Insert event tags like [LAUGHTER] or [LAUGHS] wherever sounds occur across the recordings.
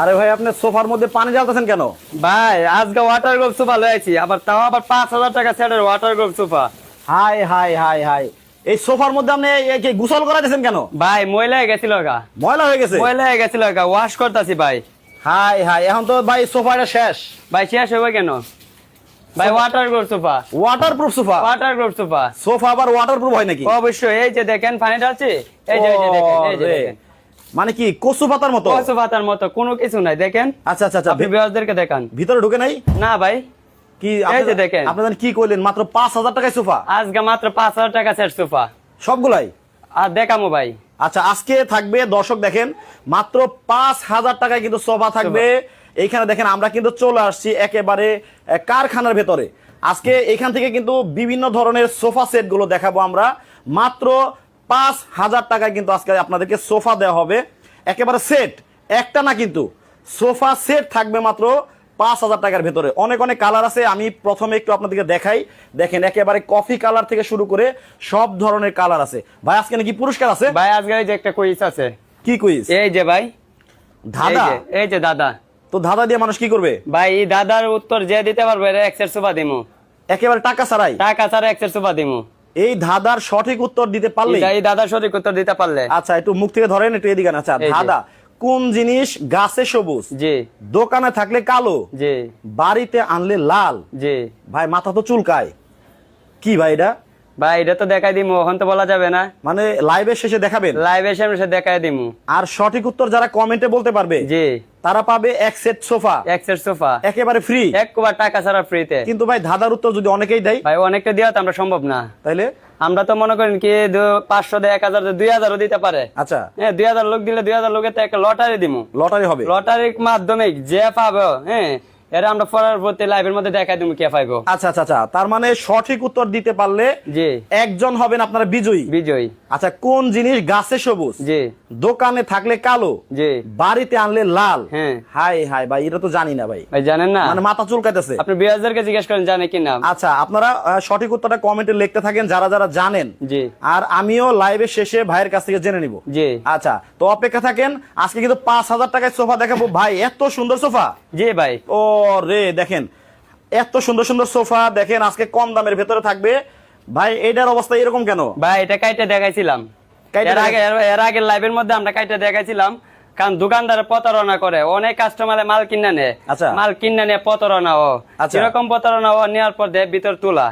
আরে ভাই আপনি সোফার মধ্যে পানি জ্বালতেছেন কেন? ভাই আজকে ওয়াটার গ্রুপ সোফা লয়েছি আবার তাও আবার পাঁচ হাজার টাকা সেটের water group sofa high high high high. এই সোফার মধ্যে আপনি এই কি গোসল করাইতেছেন কেন? ভাই ময়লা হয়ে গেছিল গা। ময়লা হয়ে গেছে? ময়লা হয়ে গেছিল গা ওয়াশ করতেছি ভাই। হাই হাই এখন তো ভাই সোফাটা শেষ। ভাই শেষ হবে কেন? ভাই waterproof sofa waterproof sofa waterproof sofa sofa আবার ওয়াটারপ্রুফ হয় নাকি? অবশ্যই এই যে দেখেন পানিটা আছে? এই যে এই যে দেখেন এই যে দেখেন। মানে কি কচু পাতার মতো? কচু পাতার মতো কোনো কিছু নাই দেখেন। আচ্ছা আচ্ছা আচ্ছা আপনি দেখান। ভিতরে ঢুকে নাই? না ভাই। কি এই দেখেন। আপনাদের কি কইলেন মাত্র পাঁচ হাজার টাকায় সোফা? আজকে মাত্র পাঁচ হাজার টাকা সেট সোফা। সবগুলাই? আর দেখামো ভাই। আচ্ছা আজকে থাকবে দর্শক দেখেন মাত্র পাঁচ হাজার টাকায় কিন্তু সোফা থাকবে। এইখানে দেখেন আমরা কিন্তু চলে আসছি একেবারে কারখানার ভেতরে। আজকে এখান থেকে কিন্তু বিভিন্ন ধরনের সোফা সেটগুলো দেখাবো আমরা। মাত্র পাঁচ হাজার টাকায় কিন্তু আজকে আপনাদেরকে সোফা দেওয়া হবে। একেবারে সেট। একটা না কিন্তু সোফা সেট থাকবে মাত্র পাঁচ হাজার টাকার ভেতরে। অনেক অনেক কালার আছে আমি প্রথমে একটু আপনাদেরকে দেখাই। দেখেন একেবারে কফি কালার থেকে শুরু করে সব ধরনের কালার আছে। ভাই আজকে নাকি পুরস্কার আছে? ভাই আজকে এই যে একটা কুইজ আছে। কি কুইজ এই যে ভাই। দাদা এই যে, দাদা তো দাদা দিয়ে মানুষ কি করবে? ভাই এই দাদার উত্তর যে দিতে পারবে এক্সের সোফা দিমু। একেবারে টাকা ছাড়াই? টাকা ছাড়া এক্সের সোফা দিমু। এই ধাঁধার সঠিক উত্তর দিতে পারলে এই দাদার সঠিক উত্তর দিতে পারলে। আচ্ছা একটু মুখ থেকে ধরেন একটু এদিকে। আচ্ছা ধাঁধা কোন জিনিস গাছে সবুজ? জি। দোকানে থাকলে কালো। জি। বাড়িতে আনলে লাল। জি। ভাই মাথা তো চুলকায়। কি ভাই এটা? ভাই এটা তো দেখাই দিমু এখন তো বলা যাবে না। মানে লাইভের শেষে দেখাবেন? সে দেখাই দিমু। আর সঠিক উত্তর যারা কমেন্টে বলতে পারবে জি। তারা পাবে এক সেট সোফা এক্সের সোফা একেবারে ফ্রি এক কোবার টাকা ছাড়া ফ্রিতে কিন্তু ভাই ধাঁধার উত্তর যদি অনেকেই দেয় ভাই অনেকটা দেওয়া তো আমরা সম্ভব না। তাইলে? আমরা তো মনে করেন কি পাঁচশো দিয়ে এক হাজার দুই হাজারও দিতে পারে। আচ্ছা। হ্যাঁ দুই হাজার লোক দিলে দুই হাজার লোকের তো একটা লটারি দিমু। লটারি হবে। লটারির মাধ্যমে যে পাবো হ্যাঁ এটা আমরা পরের প্রতি লাইভের মধ্যে দেখাই দিমু কে পাইবো। আচ্ছা আচ্ছা আচ্ছা। তার মানে সঠিক উত্তর দিতে পারলে জি। একজন হবেন আপনারা বিজয়ী। বিজয়। আচ্ছা কোন জিনিস গাছে সবুজ? জি। দোকানে থাকলে কালো জি। বাড়িতে আনলে লাল। হ্যাঁ। হাই হাই ভাই এটা তো জানি না ভাই। ভাই জানেন না? মানে মাথা চুলকাইতেছে। আপনি জিজ্ঞেস করেন জানে কি না? আচ্ছা আপনারা সঠিক উত্তরটা কমেন্টে লিখতে থাকেন যারা যারা জানেন। জি। আর আমিও লাইভের শেষে ভাইয়ের কাছ থেকে জেনে নিব। জি। আচ্ছা তো অপেক্ষা থাকেন আজকে কিন্তু পাঁচ হাজার টাকায় সোফা দেখাবো। ভাই এত সুন্দর সোফা। জি ভাই। ও রে দেখেন এত সুন্দর সুন্দর সোফা দেখেন আজকে কম দামের ভেতরে থাকবে। ভাই এটার অবস্থা এরকম কেন? ভাই এটা কাইটে দেখাইছিলাম। এর আগে এর লাইভের মধ্যে আমরা কাইটে দেখাইছিলাম কারণ দোকানদারে প্রতারণা করে। অনেক কাস্টমারে মাল কিনে নেয়। আচ্ছা। মাল কিনে নিয়ে প্রতারণা ও আচ্ছা। এরকম প্রতারণা ও নেওয়ার পর দেয় ভিতর তোলা।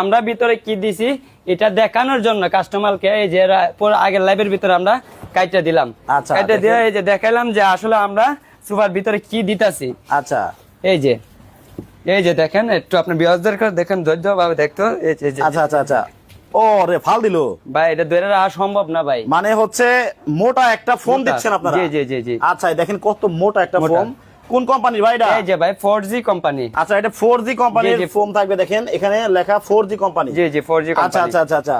আমরা ভিতরে কি দিছি? এটা দেখানোর জন্য কাস্টমারকে এই যে পুরো আগের লাইভের ভিতরে আমরা কাইটে দিলাম। আচ্ছা, দিয়ে এই যে দেখাইলাম যে আসলে আমরা সুপার ভিতরে কি দিতাছি। আচ্ছা। এই যে এই যে দেখেন একটু আপনার বিয়াজদের দেখেন ধৈর্য ভাবে দেখতো এই যে- আচ্ছা আচ্ছা আচ্ছা। ও রে ফাল দিল। ভাই এটা ধরে রাখা সম্ভব না ভাই। মানে হচ্ছে মোটা একটা ফোন। দিচ্ছেন আপনারা? জি, জি, জি, জি। আচ্ছা দেখেন কত মোটা একটা ফোন। কোন কোম্পানির ভাই এটা? এই যে ভাই ফোর জি কোম্পানি আচ্ছা এটা ফোর জি কোম্পানির জি, জি। ফোন থাকবে দেখেন এখানে লেখা ফোর জি কোম্পানি জি জি ফোর জি আচ্ছা আচ্ছা আচ্ছা আচ্ছা।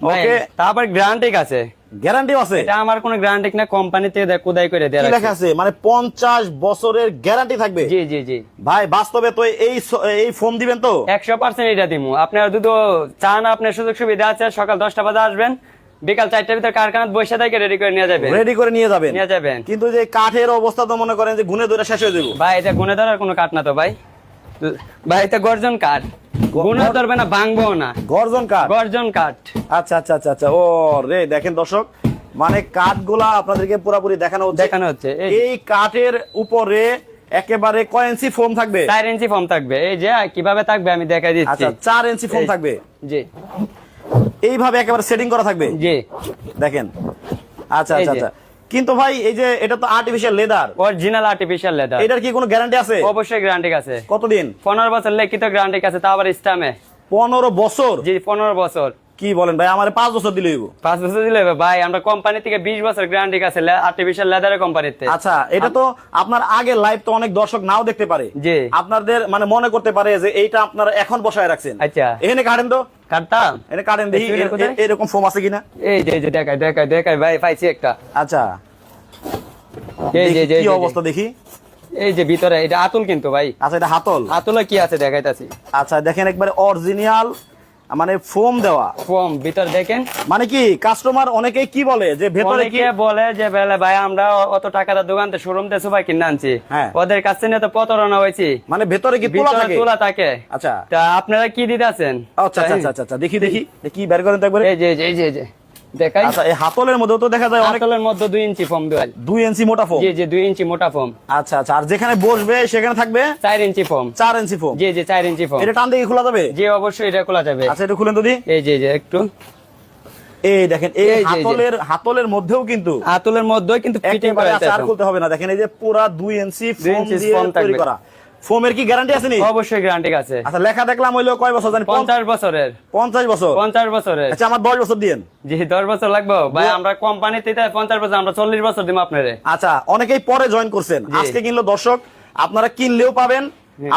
ওকে ওকে তারপর গ্যারান্টি আছে। গ্যারান্টি আছে? এটা আমার কোনো গ্যারান্টি না কোম্পানি থেকে কোদাই করে দেয়া লেখা আছে? মানে পঞ্চাশ বছরের গ্যারান্টি থাকবে? জি জি জি। ভাই বাস্তবে তো এই এই ফোন দিবেন তো? একশো পার্সেন্ট এটা দিমু। আপনার দুটো চান আপনার সুযোগ সুবিধা আছে সকাল দশটা বাজে আসবেন। বিকাল চারটার ভিতরে কারখানাত বসে থেকে রেডি করে নিয়ে যাবেন। রেডি করে নিয়ে যাবেন। নিয়ে যাবেন। কিন্তু যে কাঠের অবস্থা তো মনে করেন যে গুনে ধরে শেষ হয়ে যাব। ভাই এটা গুনে ধরার কোনো কাঠ না তো ভাই। ভাই এটা গর্জন কাঠ। গুনে ধরবে না ভাঙবো না। গর্জন কাঠ। গর্জন কাঠ। আচ্ছা আচ্ছা আচ্ছা আচ্ছা। ও রে দেখেন দর্শক মানে কাঠগুলা আপনাদেরকে পুরোপুরি দেখানো হচ্ছে। দেখানো হচ্ছে এই। কাঠের উপরে একেবারে কয় ইঞ্চি ফোম থাকবে? চার ইঞ্চি ফর্ম থাকবে। এই যে কীভাবে থাকবে আমি দেখাই দিচ্ছি। আচ্ছা চার ইঞ্চি ফোম থাকবে? জি। এইভাবে একেবারে সেটিং করা থাকবে? জি। দেখেন। আচ্ছা আচ্ছা আচ্ছা। কিন্তু ভাই এই যে এটা তো artificial leather original artificial leather এটার কি কোনো গ্যারান্টি আছে? অবশ্যই গ্যারান্টি আছে। কতদিন? পনেরো বছর লিখিত গ্যারান্টি আছে তা আবার ইস্টামে পনেরো বছর? জি পনেরো বছর। কি বলেন ভাই আমার পাঁচ বছর দিলে হইব। পাঁচ বছর দিলে হবে ভাই আমরা কোম্পানি থেকে বিশ বছর গ্যারান্টি আছে আর্টিফিশিয়াল লেদারের কোম্পানিতে আচ্ছা এটা তো আপনার আগে লাইভ তো অনেক দর্শক নাও দেখতে পারে। জি। আপনাদের মানে মনে করতে পারে যে এইটা আপনারা এখন বসায় রাখছেন। আচ্ছা। এখানে কাটেন তো। কাটতাম। এখানে কাটেন দেখি এরকম ফোম আছে কিনা? এই যে দেখাই দেখাই দেখাই। ভাই পাইছি একটা। আচ্ছা। এই যে কি অবস্থা দেখি? এই যে ভিতরে এটা আতুল কিন্তু ভাই। আচ্ছা এটা হাতল? কি আছে দেখাইতাছি। আচ্ছা দেখেন একবারে অরিজিনাল মানে ফোম দেওয়া। ফোম ভিতর দেখেন। মানে কি কাস্টমার অনেকেই কি বলে যে ভেতরে কি বলে যে বেলে ভাই আমরা অত টাকাটা দোকান থেকে শোরুম থেকে সবাই কিনে আনছি। হ্যাঁ। ওদের কাছে নিয়ে তো প্রতারণা হয়েছি। মানে ভেতরে কি তোলা থাকে? তোলা থাকে। আচ্ছা। তা আপনারা কি দিতে আছেন আচ্ছা আচ্ছা আচ্ছা, আচ্ছা দেখি দেখি। দেখি বের করেন তো একবারে। এই যে, এই যে এই যে। দেখাই। আচ্ছা এই হাতলের মধ্যেও তো দেখা যায় অনেক হাতলের মধ্যে দুই ইঞ্চি ফোম দেওয়াল। দুই ইঞ্চি মোটা ফোম? জি জি দুই ইঞ্চি মোটা ফোম। আচ্ছা আচ্ছা আর যেখানে বসবে সেখানে থাকবে? চার ইঞ্চি ফোম। চার ইঞ্চি ফোম। জি জি চার ইঞ্চি ফোম। এটা টান দিয়ে খোলা যাবে? জি অবশ্যই এটা খোলা যাবে। আচ্ছা এটা খুলেন তো দি। এই এই যে একটু। এই দেখেন এই হাতলের হাতলের মধ্যেও কিন্তু আতুলের মধ্যে কিন্তু ফিটিং করা আছে, আর খুলতে হবে না। দেখেন এই যে পুরা দুই ইঞ্চি দুই ফোম দিয়ে তৈরি করা। ফোমের কি গ্যারান্টি আছে নি? অবশ্যই গ্যারান্টি আছে। আচ্ছা লেখা দেখলাম হইল কয় বছর জানি? পঞ্চাশ বছরের। পঞ্চাশ বছর? পঞ্চাশ বছরের। আচ্ছা আমার দশ বছর দিয়েন। জি দশ বছর লাগবে। ভাই আমরা কোম্পানিতে তাই পঞ্চাশ বছর আমরা চল্লিশ বছর দিব আপনারে। আচ্ছা অনেকেই পরে জয়েন করছেন। আজকে কিনলো দর্শক আপনারা কিনলেও পাবেন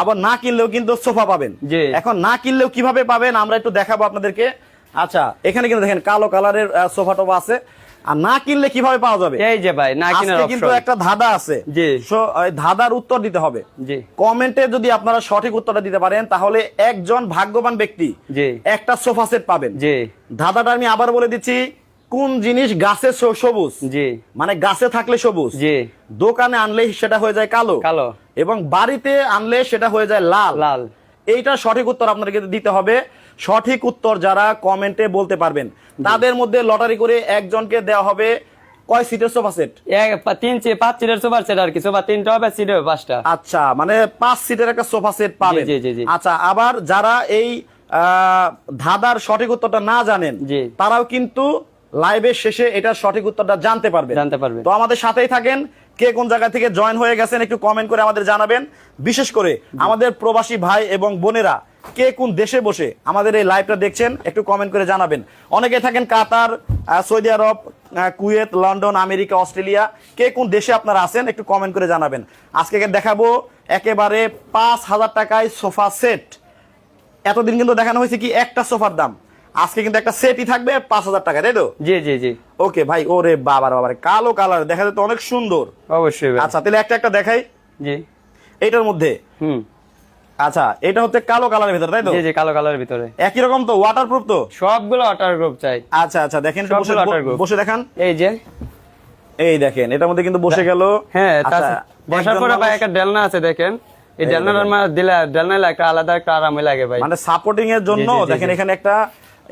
আবার না কিনলেও কিন্তু সোফা পাবেন। জি। এখন না কিনলেও কীভাবে পাবেন আমরা একটু দেখাবো আপনাদেরকে। আচ্ছা এখানে কিন্তু দেখেন কালো কালারের সোফা টোফা আছে। আর না কিনলে কীভাবে পাওয়া যাবে? এই যে ভাই না কিনার আজকে কিন্তু একটা ধাঁধা আছে। জি। ওই ধাঁধার উত্তর দিতে হবে। জি। কমেন্টে যদি আপনারা সঠিক উত্তরটা দিতে পারেন তাহলে একজন ভাগ্যবান ব্যক্তি জি। একটা সোফা সেট পাবেন। জি। ধাঁধাটা আমি আবার বলে দিচ্ছি কোন জিনিস গাছে সবুজ? জি। মানে গাছে থাকলে সবুজ। জি। দোকানে আনলে সেটা হয়ে যায় কালো। কালো। এবং বাড়িতে আনলে সেটা হয়ে যায় লাল। লাল। এইটা সঠিক উত্তর আপনাদেরকে দিতে হবে সঠিক উত্তর যারা কমেন্টে বলতে পারবেন। তাদের মধ্যে লটারি করে একজনকে দেওয়া হবে কয় সিটের সোফা সেট তিন পাঁচ সিটের সুপার সেট আর কি সুপার তিনটা হবে সিট হবে পাঁচটা। আচ্ছা মানে পাঁচ সিটের একটা সোফা সেট পাবেন। জি। আচ্ছা আবার যারা এই আহ, ধাঁধার সঠিক উত্তরটা না জানেন। তারাও কিন্তু লাইভের শেষে এটার সঠিক উত্তরটা জানতে পারবে জানতে পারবে তো আমাদের সাথেই থাকেন কে কোন জায়গা থেকে জয়েন হয়ে গেছেন একটু কমেন্ট করে আমাদের জানাবেন। বিশেষ করে আমাদের প্রবাসী ভাই এবং বোনেরা কে কোন দেশে বসে আমাদের এই লাইভটা দেখছেন, একটু কমেন্ট করে জানাবেন। অনেকে থাকেন Qatar Saudi Arab Kuwait, London, America, Australia. কে কোন দেশে আপনারা আছেন একটু কমেন্ট করে জানাবেন। আজকে দেখাবো একেবারে পাঁচ হাজার টাকায় সোফা সেট এতদিন কিন্তু দেখানো হয়েছে কি একটা সোফার দাম। আজকে কিন্তু একটা সেটই থাকবে পাঁচ হাজার টাকা তাই তো? জি জি জি। ওকে ভাই ওরে বাবার বাবার কালো কালার দেখা যেত অনেক সুন্দর। অবশ্যই আচ্ছা তাহলে একটা একটা দেখাই। জি। এইটার মধ্যে? হুম। আচ্ছা এটা হচ্ছে কালো কালারের ভিতরে তাই তো? জি জি কালো কালারের ভিতরে। একই রকম তো ওয়াটারপ্রুফ তো? সবগুলো ওয়াটার গ্রুপ চাই। আচ্ছা আচ্ছা দেখেন বসে বসে দেখান। এই যে। এই দেখেন এটার মধ্যে কিন্তু বসে গেল। হ্যাঁ আচ্ছা, বসার পরে ভাই একটা ডেলনা আছে দেখেন। এই ডেলনার মা দিলে ডেলনা একটা আলাদা একটা আরামে লাগে ভাই। মানে সাপোর্টিং এর জন্য দেখেন এখানে একটা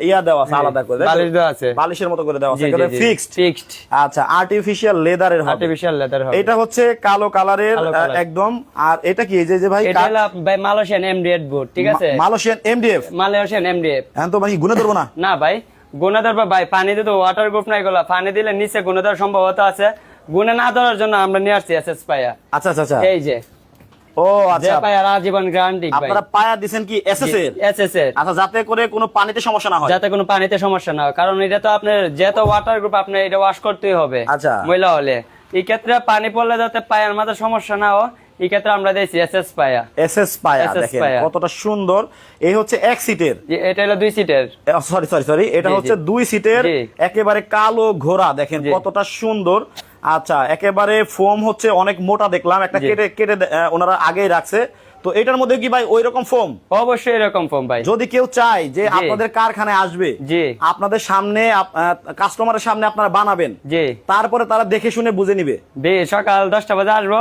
ইয়া দেওয়া আছে আলাদা করে বালিশ দেওয়া আছে। বালিশের মতো করে দেওয়া আছে ফিক্সড ফিক্সড আচ্ছা আর্টিফিশিয়াল লেদারের হবে। আর্টিফিশিয়াল লেদার হবে। এটা হচ্ছে কালো কালারের। একদম। আর এটা কি এই যে ভাই এটা হলো ভাই মালয়েশিয়ান এমডিএফ বোর্ড ঠিক আছে? মালয়েশিয়ান এমডিএফ মালয়েশিয়ান এমডিএফ এখন তো ভাই গুনে ধরবো না? না ভাই গুণাদার বা ভাই পানিতে তো ওয়াটার গ্রুপ নাই গুলা। পানি দিলে নিচে গুণাদার সম্ভবত আছে। গুণে না ধরার জন্য আমরা নিয়ে আসছি এসএস পায়া আচ্ছা আচ্ছা আচ্ছা। এই যে। ও আচ্ছা। পায়া আজীবন গ্যারান্টি আপনারা পায়া দিছেন কি? এসএস এর এসএস এর আচ্ছা যাতে করে কোনো পানিতে সমস্যা না হয়। যাতে কোনো পানিতে সমস্যা না হয়। কারণ এটা তো আপনার যেহেতু ওয়াটার গ্রুপ আপনার এটা ওয়াশ করতেই হবে। আচ্ছা। ময়লা হলে। এই ক্ষেত্রে পানি পড়লে যাতে পায়ের মাঝে সমস্যা না হয় এই ক্ষেত্রে আমরা দিয়েছি এসএস পায়া। এসএস পায়া দেখেন। কতটা সুন্দর। এই হচ্ছে এক সিটের। যে এটা হলো দুই সিটের। সরি সরি সরি এটা হচ্ছে দুই সিটের একেবারে কালো ঘোড়া দেখেন। কতটা সুন্দর। আচ্ছা একেবারে ফোম হচ্ছে অনেক মোটা দেখলাম একটা কেটে কেটে ওনারা আগেই রাখছে। তো এটার মধ্যে কি ভাই ওই রকম ফোম? অবশ্যই এরকম ফোম ভাই। যদি কেউ চায় যে আপনাদের কারখানায় আসবে জি। আপনাদের সামনে কাস্টমারের সামনে আপনারা বানাবেন জি। তারপরে তারা দেখে শুনে বুঝে নিবে। বে সকাল দশটা বাজে আসব।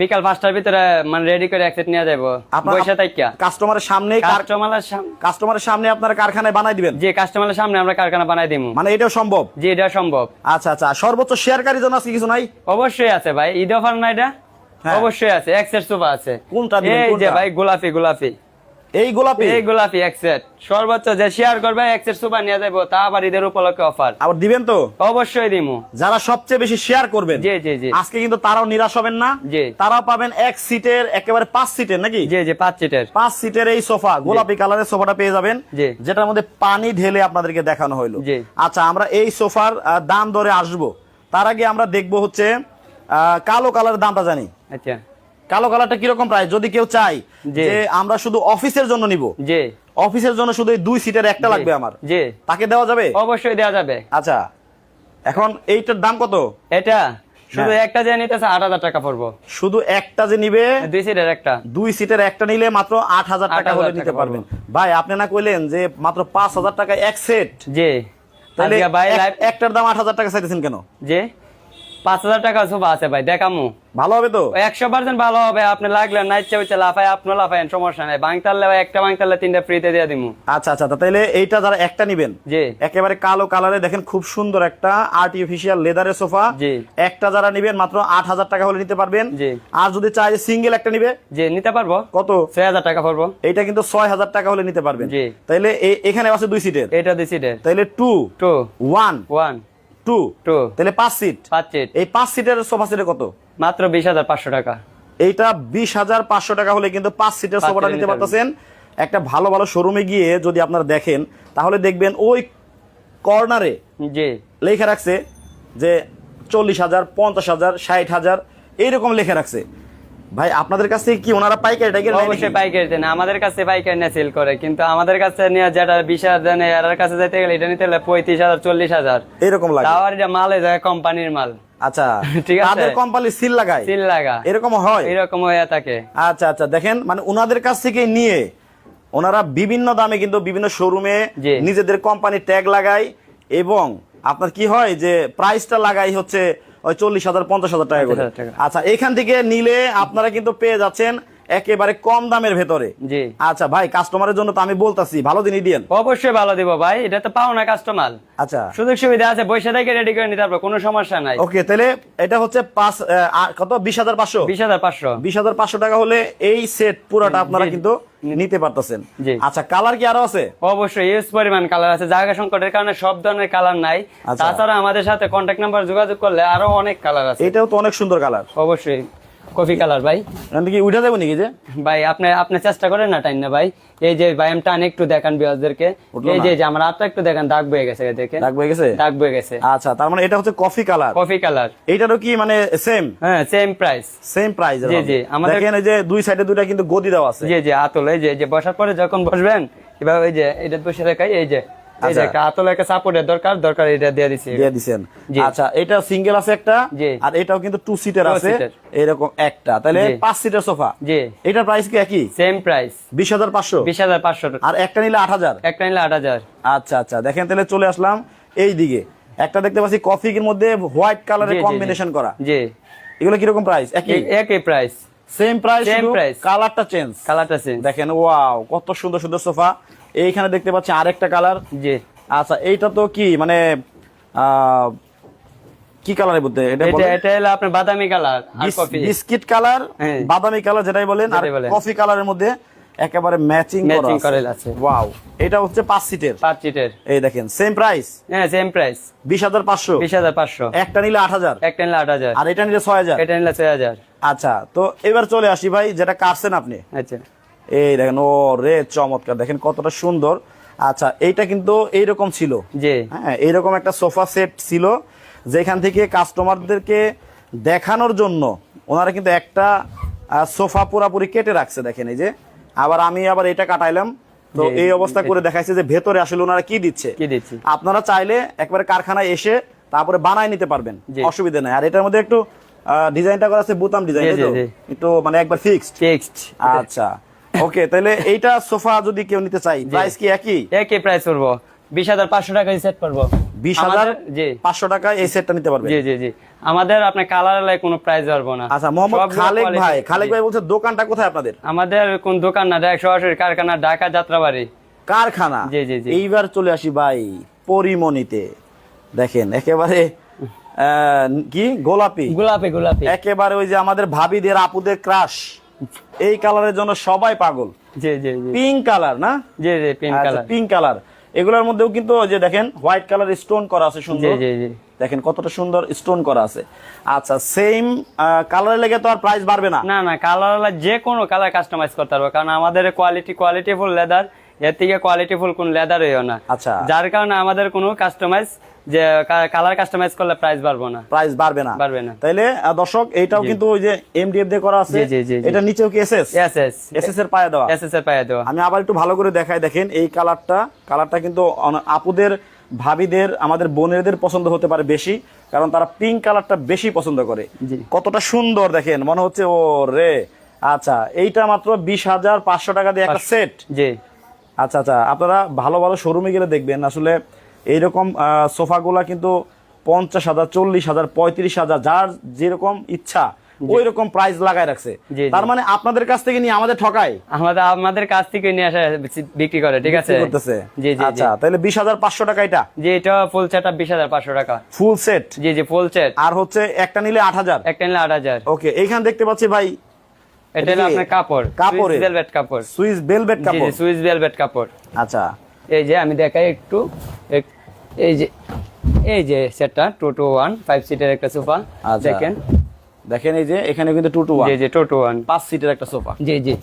বিকাল পাঁচটার ভিতরে মানে রেডি করে একসেট নিয়ে যাব পয়সা তাইকা কাস্টমারের সামনে কাস্টমারের কাস্টমারের সামনে আপনারা কারখানায় বানাই দিবেন? যে কাস্টমারের সামনে আমরা কারখানা বানাই দিব মানে এটাও সম্ভব? যে এটা সম্ভব। আচ্ছা আচ্ছা সর্বোচ্চ শেয়ারকারী জন্য আছে কিছু নাই? অবশ্যই আছে ভাই ঈদ অফার না এটা? হ্যাঁ। অবশ্যই আছে এক সেট সোফা আছে। কোনটা দিবেন, এই যে? ভাই গোলাপি গোলাপি। এই গোলাপি? এই গোলাপি এক সেট সর্বোচ্চ যে শেয়ার করবে এক সেট সোফা নিয়ে যাব তা আবার ঈদের উপলক্ষে অফার আবার দিবেন তো? অবশ্যই দিমু। যারা সবচেয়ে বেশি শেয়ার করবেন জি জি জি। আজকে কিন্তু তারাও নিরাশ হবেন না। জি। তারাও পাবেন এক সিটের একেবারে পাঁচ সিটের নাকি? জি জি পাঁচ সিটের পাঁচ সিটের এই সোফা গোলাপি কালারের সোফাটা পেয়ে যাবেন জি। যেটার মধ্যে পানি ঢেলে আপনাদেরকে দেখানো হলো জি। আচ্ছা আমরা এই সোফার দাম দরে আসব। তার আগে আমরা দেখব হচ্ছে আহ, কালো কালারের দামটা জানি। আচ্ছা। কালো কালারটা কীরকম প্রাইস যদি কেউ চাই যে আমরা শুধু অফিসের জন্য নিব জি। অফিসের জন্য শুধু দুই সিটের একটা লাগবে আমার। জি। তাকে দেওয়া যাবে? অবশ্যই দেওয়া যাবে। আচ্ছা এখন এইটার দাম কত? এটা শুধু হ্যাঁ। একটা যে নিতেছে আট হাজার টাকা পড়ব। শুধু একটা যে নিবে দুই সিটের একটা। দুই সিটের একটা নিলে মাত্র আট হাজার টাকা হলে নিতে পারবেন। ভাই আপনি না কইলেন যে মাত্র পাঁচ হাজার টাকা এক সেট জি। তাহলে একটার দাম আট হাজার টাকা চাইতেছেন কেন? যে পাঁচ হাজার টাকা সোফা আছে ভাই দেখামু। ভালো হবে তো? একশো পার্সেন্ট ভালো হবে আপনি লাগলে না ইচ্ছা হচ্ছে লাফায় আপনি লাফায়েন সমস্যা নাই। বাংতালে একটা বাংতালে তিনটা ফ্রিতে দিয়ে দিমু। আচ্ছা আচ্ছা তা তাইলে এইটা যারা একটা নিবেন জি। একেবারে কালো কালারে দেখেন খুব সুন্দর একটা আর্টিফিশিয়াল লেদারের সোফা। জি। একটা যারা নিবেন মাত্র আট হাজার টাকা হলে নিতে পারবেন। জি। আর যদি চাই সিঙ্গেল একটা নিবে জি নিতে পারব। কত? ছয় হাজার টাকা পড়ব। এইটা কিন্তু ছয় হাজার টাকা হলে নিতে পারবেন। জি। তাইলে এ- এখানে আছে দুই সিটের এটা দুই সিটের তাইলে two two one one two two তাহলে পাঁচ সিট পাঁচ সিট এই পাঁচ সিটের সোফা সেটে কত? মাত্র বিশ হাজার পাঁচশো টাকা। এইটা বিশ হাজার পাঁচশো টাকা হলে কিন্তু পাঁচ সিটের সোফাটা নিতে পারতেছেন। একটা ভালো ভালো শোরুমে গিয়ে যদি আপনারা দেখেন তাহলে দেখবেন ওই কর্নারে যে লেখা রাখছে যে চল্লিশ হাজার পঞ্চাশ হাজার ষাট হাজার এইরকম লেখা রাখছে। ভাই আপনাদের কাছ কি ওনারা পাইকারি টাইকারি নেয় অবশ্যই পাইকারি দেন আমাদের কাছে পাইকারি নিয়ে সেল করে কিন্তু আমাদের কাছে নিয়ে যেটা বিশ হাজার দেন এর কাছে যেতে গেলে এটা নিতে হাজার চল্লিশ হাজার। এরকম লাগে? তাও এটা মালে যায় কোম্পানির মাল। আচ্ছা [LAUGHS] ঠিক আছে। তাদের কোম্পানি সিল লাগায়? সিল লাগা এরকম হয়? এরকম হয়ে থাকে। আচ্ছা আচ্ছা দেখেন মানে ওনাদের কাছ থেকে নিয়ে ওনারা বিভিন্ন দামে কিন্তু বিভিন্ন শোরুমে। নিজেদের কোম্পানি ট্যাগ লাগায় এবং আপনার কি হয় যে প্রাইসটা লাগাই হচ্ছে ওই চল্লিশ হাজার পঞ্চাশ হাজার টাকা করে। আচ্ছা এখান থেকে নিলে আপনারা কিন্তু পেয়ে যাচ্ছেন একেবারে কম দামের ভেতরে। জি। আচ্ছা ভাই কাস্টমারের জন্য তো আমি বলতাছি ভালো জিনিস দিয়েন অবশ্যই ভালো দিব ভাই এটা তো পাও না কাস্টমার আচ্ছা। সুযোগ সুবিধা আছে বসে থেকে রেডি করে নিতে পারব কোনো সমস্যা নাই। ওকে তাহলে এটা হচ্ছে পাঁচ কত? বিশ হাজার পাঁচশো? বিশ হাজার পাঁচশো। বিশ হাজার পাঁচশো টাকা হলে এই সেট পুরোটা আপনারা কিন্তু নিতে পারতেছেন। জি। আচ্ছা কালার কি আরও আছে? অবশ্যই ইউজ পরিমাণ কালার আছে। জায়গা সংকটের কারণে সব ধরনের কালার নাই। আচ্ছা। তাছাড়া আমাদের সাথে কন্ট্যাক্ট নাম্বার যোগাযোগ করলে আরও অনেক কালার আছে। এটাও তো অনেক সুন্দর কালার অবশ্যই। কফি কালার ভাই। এখান থেকে উঠে যাব নাকি যে? ভাই আপনি আপনি চেষ্টা করেন না টাইম না ভাই। এই যে ভাই আমি টান একটু দেখান বিয়ারদেরকে উঠল এই যে যে আমার হাতটা একটু দেখান দাগ বয়ে গেছে দেখে দাগ হয়ে গেছে? দাগ বয়ে গেছে। আচ্ছা তার মানে এটা হচ্ছে কফি কালার? Coffee colour. এইটারও কি মানে সেম হ্যাঁ সেম প্রাইস সেম প্রাইস জি, জি, আমাদের- দেখেন এই যে দুই সাইডে দুইটা কিন্তু গদি দেওয়া আছে। জি জি আতল এই যে যে বসার পরে যখন বসবেন এবার ওই যে এটা বসে রাখাই এই যে এই যে আচ্ছা। একটা আতলে একটা সাপোর্টের দরকার দরকার এটা দিয়ে দিছি। দিয়ে দিছেন। আচ্ছা এটা সিঙ্গেল আছে একটা আর এটাও কিন্তু টু সিটার আছে এরকম একটা। তাহলে পাঁচ সিটার সোফা জি। এটার প্রাইস কি একই? সেম প্রাইস বিশ হাজার পাঁচশো? বিশ হাজার পাঁচশো আর একটা নিলে আট হাজার? একটা নিলে আট হাজার। আচ্ছা আচ্ছা দেখেন তাহলে চলে আসলাম এই দিকে। একটা দেখতে পাচ্ছি কফির মধ্যে হোয়াইট কালারের। কম্বিনেশন করা। জি। এগুলো কীরকম প্রাইস একই? একই প্রাইস সেম প্রাইস। কালারটা চেঞ্জ কালারটা সেম দেখেন ওয়াও কত সুন্দর সুন্দর সোফা এইখানে দেখতে পাচ্ছি আরেকটা কালার জি আচ্ছা এইটা তো কি মানে কি মধ্যে? এটা এটা হলো আপনার বাদামি কালার আর কফি। বিস্কিট কালার হ্যাঁ। বাদামি কালার যেটাই বলেন আর কফি কালারের মধ্যে একেবারে ম্যাচিং করা আছে। ওয়াও এটা হচ্ছে পাঁচ সিটের। পাঁচ সিটের। এই দেখেন সেম প্রাইস হ্যাঁ সেম প্রাইস বিশ হাজার পাঁচশো? বিশ হাজার পাঁচশো। একটা নিলে আট হাজার? একটা নিলে আট হাজার। আর এটা নিলে ছয় হাজার? এটা নিলে ছয় হাজার। আচ্ছা তো এবার চলে আসি ভাই যেটা কাটছেন আপনি। আচ্ছা। এই দেখেন ও রে চমৎকার। দেখেন কতটা সুন্দর। আচ্ছা এইটা কিন্তু এইরকম ছিল। জি। হ্যাঁ এইরকম একটা সোফা সেট ছিল যেখান থেকে কাস্টমারদেরকে দেখানোর জন্য ওনারা কিন্তু একটা সোফা পুরাপুরি কেটে রাখছে দেখেন এই যে। আবার আমি আবার এটা কাটাইলাম। তো এই অবস্থা করে দেখাইছে যে ভেতরে আসলে ওনারা কি দিচ্ছে। আপনারা চাইলে একবারে কারখানায় এসে তারপরে বানায় নিতে পারবেন। অসুবিধা নাই। আর এটার মধ্যে একটু ডিজাইনটা করা আছে বুতাম ডিজাইন। একটু মানে একবার ফিক্সড ফিক্সড আচ্ছা। ওকে তাহলে এইটা সোফা যদি কেউ নিতে চাই প্রাইস কি একই? একই প্রাইস পড়ব বিশ হাজার পাঁচশো টাকা সেট করব। বিশ হাজার জি। পাঁচশো টাকা এই সেটটা নিতে পারবে? জি জি জি। আমাদের আপনার কালার লাই কোনো প্রাইস পারব না। আচ্ছা মোহাম্মদ খালেক ভাই খালেক ভাই বলছে দোকানটা কোথায় আপনাদের? আমাদের কোন দোকান না সরাসরি কারখানা ঢাকা যাত্রাবাড়ি। কারখানা? জি, জি, জি। এইবার চলে আসি ভাই পরিমণিতে। দেখেন একেবারে কি? গোলাপি। গোলাপি গোলাপি। একেবারে ওই যে আমাদের ভাবিদের আপুদের ক্রাশ এই কালারের জন্য সবাই পাগল। জি জি জি। পিঙ্ক কালার না? জি জি পিঙ্ক কালার। Pink colour. এগুলোর মধ্যেও কিন্তু যে দেখেন হোয়াইট কালার স্টোন করা আছে সুন্দর। জি জি দেখেন কতটা সুন্দর স্টোন করা আছে। আচ্ছা সেম কালারে লেগে তো আর প্রাইস বাড়বে না। না না কালার যে কোনো কালার কাস্টমাইজ করতে পারবে কারণ আমাদের কোয়ালিটি কোয়ালিটি ফুল লেদার এর থেকে কোয়ালিটি ফুল কোন লেদার হইও না। আচ্ছা। যার কারণে আমাদের কোনো কাস্টমাইজ যে কালার কাস্টমাইজ করলে প্রাইস বাড়বো না। প্রাইস বাড়বে না। বাড়বে না। তাইলে দর্শক এইটাও কিন্তু ওই যে এমডিএফ দিয়ে করা আছে। এটা নিচেও কি এসএস এস এস এসএস এর পায়ে দেওয়া। এস এস এর পায়ে দেওয়া। আমি আবার একটু ভালো করে দেখাই দেখেন এই কালারটা কালারটা কিন্তু আপুদের ভাবিদের আমাদের বোনেদের পছন্দ হতে পারে বেশি কারণ তারা পিঙ্ক কালারটা বেশি পছন্দ করে। কতটা সুন্দর দেখেন মনে হচ্ছে ও রে আচ্ছা এইটা মাত্র বিশ হাজার পাঁচশো টাকা দিয়ে একটা সেট জি। আচ্ছা আচ্ছা আপনারা ভালো ভালো শোরুমে গেলে দেখবেন আসলে এইরকম সোফাগুলা কিন্তু পঞ্চাশ হাজার চল্লিশ হাজার পঁয়ত্রিশ হাজার যার যেরকম ইচ্ছা ওই রকম প্রাইস লাগায় রাখছে। তার মানে আপনাদের কাছ থেকে নিয়ে আমাদের ঠকায়? আমাদের আমাদের কাছ থেকে নিয়ে আসা বিক্রি করে ঠিক আছে? করতেছে? জি জি আচ্ছা তাহলে বিশ হাজার পাঁচশো টাকা এটা? জি এটা ফুল সেট বিশ হাজার পাঁচশো টাকা। ফুল সেট জি জি ফুল সেট আর হচ্ছে একটা নিলে আট হাজার? একটা নিলে আট হাজার। ওকে এইখানে দেখতে পাচ্ছি ভাই এটা হলো আপনার কাপড় কাপড়ের? ভেলভেট কাপড়। সুইস জি কাপড়? সুইস ভেলভেট কাপড়। আচ্ছা। এই যে আমি দেখাই একটু এই যে এই যে সেটটা টু টু ওয়ান ফাইভ সিটের একটা সোফা। আচ্ছা। দেখেন। দেখেন এই যে এখানে কিন্তু টু টু ওয়ান জি জি টু টু ওয়ান পাঁচ সিটের একটা সোফা। জি জি।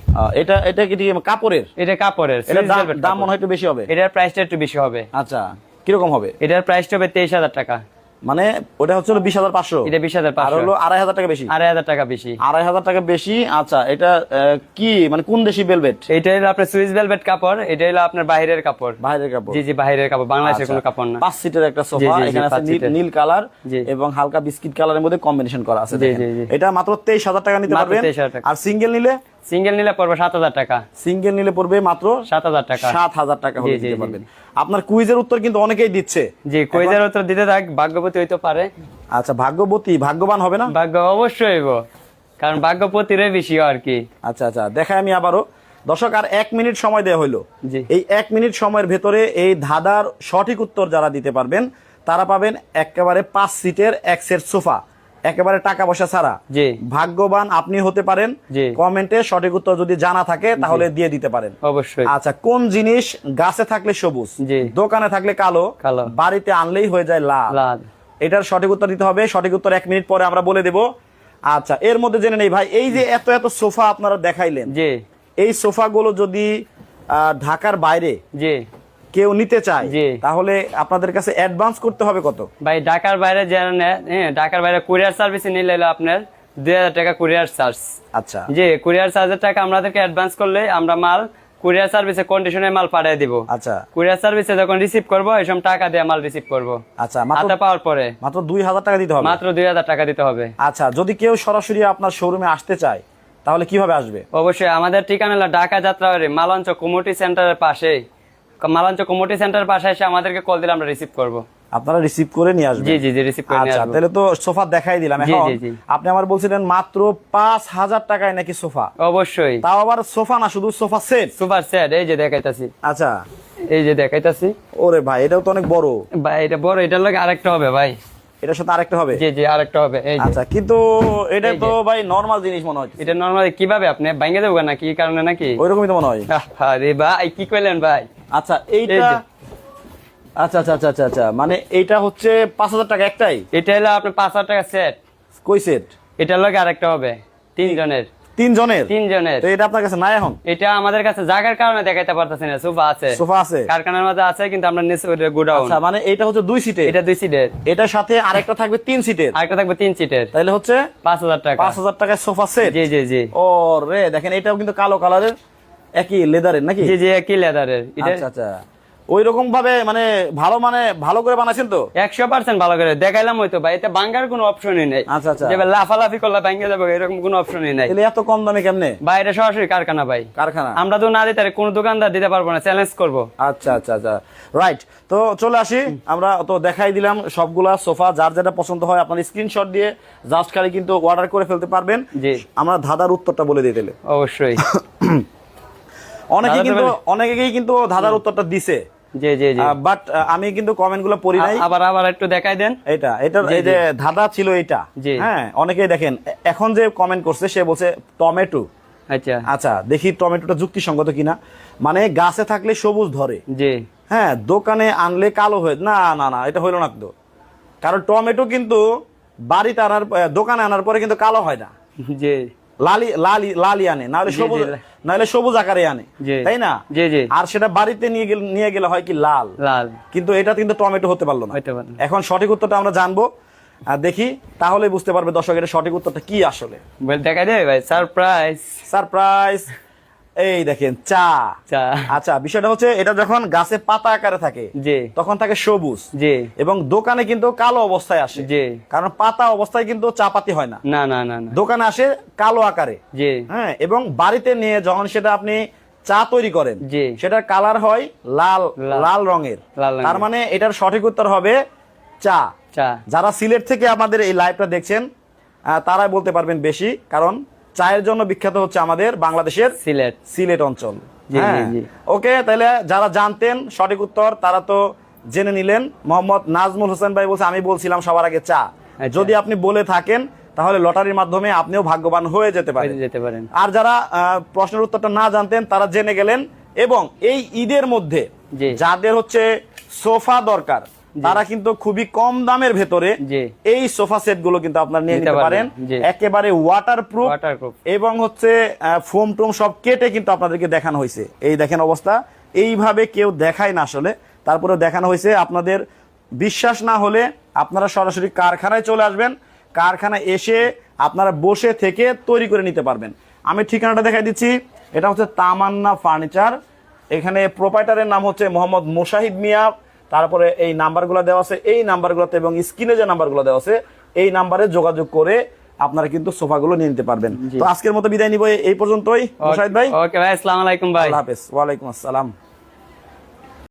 এটা এটা কি কাপড়ের? এটা কাপড়ের এটা দাম কাপড়। মনে হয় একটু বেশি হবে। এটার প্রাইসটা একটু বেশি হবে। আচ্ছা। কীরকম হবে? এটার প্রাইসটা হবে তেইশ হাজার টাকা। মানে ওটা হচ্ছে বিশ হাজার পাঁচশো। এটা বিশ হাজার আর হলো আড়াই হাজার টাকা বেশি। আড়াই হাজার টাকা বেশি। আড়াই হাজার টাকা বেশি। আচ্ছা এটা কি মানে কোন দেশি বেলভেট এটা হলো আপনার সুইস ভেলভেট কাপড় এটা হলো আপনার বাইরের কাপড়। বাইরের কাপড়। জি জি বাইরের কাপড় বাংলাদেশের আচ্ছা। কোনো কাপড় না। পাঁচ সিটের একটা সোফা এখানে আছে নীল- কালার। এবং হালকা বিস্কিট কালারের মধ্যে কম্বিনেশন করা আছে। এটা মাত্র তেইশ হাজার টাকা নিতে পারবেন। 23,000 টাকা। আর সিঙ্গেল নিলে সিঙ্গেল নিলে পড়বে সাত হাজার টাকা। সিঙ্গেল নিলে পড়বে মাত্র সাত হাজার টাকা। সাত হাজার টাকা হলে দিতে পারবেন। আপনার কুইজের উত্তর কিন্তু অনেকেই দিচ্ছে। জি কইজার উত্তর দিতে থাক ভাগ্যবতী হইতে পারে। আচ্ছা ভাগ্যবতী ভাগ্যবান হবে না? ভাগ্য অবশ্যই হইব কারণ ভাগ্যপতিরে বেশি আর কি। আচ্ছা আচ্ছা দেখাই আমি আবারও। দর্শক আর এক মিনিট সময় দেওয়া হইল। জি। এই এক মিনিট সময়ের ভেতরে এই ধাঁধার সঠিক উত্তর যারা দিতে পারবেন তারা পাবেন একেবারে পাঁচ সিটের এক সেট সোফা। একেবারে টাকা পয়সা ছাড়া। জি। ভাগ্যবান আপনি হতে পারেন। কমেন্টে সঠিক উত্তর যদি জানা থাকে তাহলে দিয়ে দিতে পারেন। অবশ্যই। আচ্ছা কোন জিনিস গাছে থাকলে সবুজ। দোকানে থাকলে কালো কালো। বাড়িতে আনলেই হয়ে যায় লাল। এটার সঠিক উত্তর দিতে হবে। সঠিক উত্তর এক মিনিট পরে আমরা বলে দেব। আচ্ছা এর মধ্যে জেনে নেই ভাই এই যে এত এত সোফা আপনারা দেখাইলেন এই সোফাগুলো যদি আহ, ঢাকার বাইরে কেউ নিতে চায়। তাহলে আপনাদের কাছে অ্যাডভান্স করতে হবে কত? ভাই ঢাকার বাইরে যারা নেয় হ্যাঁ ঢাকার বাইরে কুরিয়ার সার্ভিসে নিলে আপনার দুই হাজার টাকা কুরিয়ার চার্জ আচ্ছা। জি কুরিয়ার চার্জের টাকা আমাদেরকে অ্যাডভান্স করলে আমরা মাল কুরিয়ার সার্ভিসে কন্ডিশনে মাল পাঠিয়ে দিব। আচ্ছা। কুরিয়ার সার্ভিসে যখন রিসিভ করব এইসব টাকা দিয়ে মাল রিসিভ করব। আচ্ছা মাত্র পাওয়ার পরে। মাত্র দুই হাজার টাকা দিতে হবে? মাত্র দুই হাজার টাকা দিতে হবে। আচ্ছা যদি কেউ সরাসরি আপনার শোরুমে আসতে চায় তাহলে কীভাবে আসবে? অবশ্যই আমাদের ঠিকানা হলো ঢাকা যাত্রাবাড়ি মালাঞ্চ কমিউনিটি সেন্টারের পাশেই। মালাঞ্চ কমিউনিটি সেন্টার পাশে এসে আমাদেরকে কল দিলে আমরা রিসিভ করব। আপনারা রিসিভ করে নিয়ে আসবেন। জি জি জি রিসিভ করে নিয়ে আচ্ছা তাহলে তো সোফা দেখাই দিলাম এখন। আপনি আমার বলছিলেন মাত্র পাঁচ হাজার টাকায় নাকি সোফা? অবশ্যই। তাও আবার সোফা না শুধু সোফা সেট সোফা সেট এই যে দেখাইতাছি। আচ্ছা। এই যে দেখাইতাছি। ওরে ভাই এটাও তো অনেক বড়। ভাই এটা বড় এটার লাগে আরেকটা হবে ভাই। এটার সাথে আরেকটা হবে? জি জি আরেকটা হবে এই আচ্ছা কিন্তু এটা তো ভাই নরমাল জিনিস মনে হয় এটা নরমাল কীভাবে আপনি ভাঙে দেবো নাকি কি কারণে নাকি? ওইরকমই তো মনে হয়। আরে ভাই কি কইলেন ভাই? আচ্ছা এই এইটা। আচ্ছা আচ্ছা আচ্ছা আচ্ছা আচ্ছা মানে এইটা হচ্ছে পাঁচ হাজার টাকা একটাই? এটা হলো আপনার পাঁচ হাজার টাকা সেট কই সেট এটার লগে আরেকটা হবে তিনজনের। তিনজনের? তো এটা আপনার কাছে নাই এখন? এটা আমাদের কাছে জায়গার কারণে দেখাইতে পারতেছি না সোফা আছে। সোফা আছে। কারখানার মধ্যে আছে কিন্তু আমরা নিচে গোডাউন। আচ্ছা মানে এইটা হচ্ছে দুই সিটের? এটা দুই সিটের। এটার সাথে আরেকটা থাকবে তিন সিটের? আরেকটা থাকবে তিন সিটের। তাহলে হচ্ছে পাঁচ হাজার টাকা। পাঁচ হাজার টাকায় সোফা সেট? জি জি জি। ও রে দেখেন এটাও কিন্তু কালো কালারের একই লেদারের নাকি? জি জি একই লেদারের। আচ্ছা আচ্ছা। ওই রকম ভাবে মানে ভালো মানে ভালো করে বানাইছেন তো? একশো পার্সেন্ট ভালো করে। দেখাইলাম হয়তো ভাই এটা বাঙ্গার কোনো অপশনই নেই। আচ্ছা, আচ্ছা। যে লাফালাফি করলে ভাঙ্গে যাবে এরকম কোনো অপশনই নাই। তাহলে এত কম দামে কেমনে? বাইরে সরাসরি কারখানা ভাই। কারখানা? আমরা তো না দিতে কোনো দোকানদার দিতে পারব না চ্যালেঞ্জ করব। আচ্ছা আচ্ছা আচ্ছা। রাইট তো চলে আসি। আমরা তো দেখাই দিলাম সবগুলা সোফা যার যেটা পছন্দ হয় আপনার স্ক্রিনশট দিয়ে জাস্ট খালি কিন্তু অর্ডার করে ফেলতে পারবেন। জি। আমরা ধাঁধার উত্তরটা বলে দিয়ে দিলে অবশ্যই। [COUGHS] অনেকে কিন্তু অনেকেই কিন্তু ধাঁধার উত্তরটা দিছে। জি জি জি। বাট আমি কিন্তু কমেন্ট পড়ি নাই। আবার আবার একটু দেখাই দেন। এটা এটা এই যে ধাঁধা ছিল এটা হ্যাঁ অনেকেই দেখেন এখন যে কমেন্ট করছে সে বলছে টমেটো। আচ্ছা। আচ্ছা দেখি টমেটোটা যুক্তিসঙ্গত কিনা। মানে গাছে থাকলে সবুজ ধরে। জি। হ্যাঁ দোকানে আনলে কালো হয়ে না না না এটা হইল না তো কারণ টমেটো কিন্তু বাড়িতে আনার দোকানে আনার পরে কিন্তু কালো হয় না। জি। লালি লালি লালি আনে নাহলে সবুজ নাহলে সবুজ আকারে আনে তাই না? আর সেটা বাড়িতে নিয়ে গেলে নিয়ে গেলে হয় কি লাল। লাল। কিন্তু এটা কিন্তু টমেটো হতে পারল না। এখন সঠিক উত্তরটা আমরা জানব। আর দেখি তাহলে বুঝতে পারবে দর্শক এটা সঠিক উত্তরটা কি আসলে। দেখা দেখাই দে ভাই সারপ্রাইজ সারপ্রাইজ এই দেখেন চা। চা। আচ্ছা বিষয়টা হচ্ছে এটা যখন গাছে পাতা আকারে থাকে জি। তখন থাকে সবুজ। জি। এবং দোকানে কিন্তু কালো অবস্থায় আসে। জি। কারণ পাতা অবস্থায় কিন্তু চা পাতি হয় না। না না না দোকানে আসে কালো আকারে। জি। হ্যাঁ এবং বাড়িতে নিয়ে যখন সেটা আপনি চা তৈরি করেন জি। সেটার কালার হয় লাল লাল। রঙের। তার মানে এটার সঠিক উত্তর হবে চা। চা। যারা সিলেট থেকে আমাদের এই লাইভটা দেখছেন তারাই বলতে পারবেন বেশি কারণ চায়ের জন্য বিখ্যাত হচ্ছে আমাদের বাংলাদেশের সিলেট। সিলেট অঞ্চল। হ্যাঁ। ওকে তাহলে যারা জানতেন সঠিক উত্তর তারা তো জেনে নিলেন। মোহাম্মদ নাজমুল হোসেন ভাই বলছে আমি বলছিলাম সবার আগে চা। আচ্ছা। যদি আপনি বলে থাকেন তাহলে লটারির মাধ্যমে আপনিও ভাগ্যবান হয়ে যেতে পারেন। যেতে পারেন। আর যারা আহ, প্রশ্নের উত্তরটা না জানতেন তারা জেনে গেলেন। এবং এই ঈদের মধ্যে। যাদের হচ্ছে সোফা দরকার তারা কিন্তু খুবই কম দামের ভেতরে এই সোফা সেটগুলো কিন্তু আপনারা নিয়ে নিতে পারেন। একেবারে ওয়াটার প্রুফ এবং হচ্ছে ফোম টোম সব কেটে কিন্তু আপনাদেরকে দেখানো হয়েছে। এই দেখেন অবস্থা। এইভাবে কেউ দেখায় না আসলে। তারপরে দেখানো হয়েছে আপনাদের বিশ্বাস না হলে আপনারা সরাসরি কারখানায় চলে আসবেন। কারখানায় এসে আপনারা বসে থেকে তৈরি করে নিতে পারবেন। আমি ঠিকানাটা দেখাই দিচ্ছি। এটা হচ্ছে তামান্না ফার্নিচার। এখানে প্রোপাইটারের নাম হচ্ছে মোহাম্মদ মোশাহিদ মিয়া। তারপরে এই নাম্বারগুলো দেওয়া আছে এই নাম্বারগুলোতে এবং স্ক্রিনে যে নাম্বারগুলো দেওয়া আছে এই নাম্বারে যোগাযোগ করে আপনারা কিন্তু সোফাগুলো নিয়ে নিতে পারবেন। তো আজকের মতো বিদায় নিব এই পর্যন্তই। মুশাহিদ ভাই। ওকে ভাই আসসালামু আলাইকুম ভাই। আল্লাহ হাফেজ। ওয়ালাইকুম আসসালাম।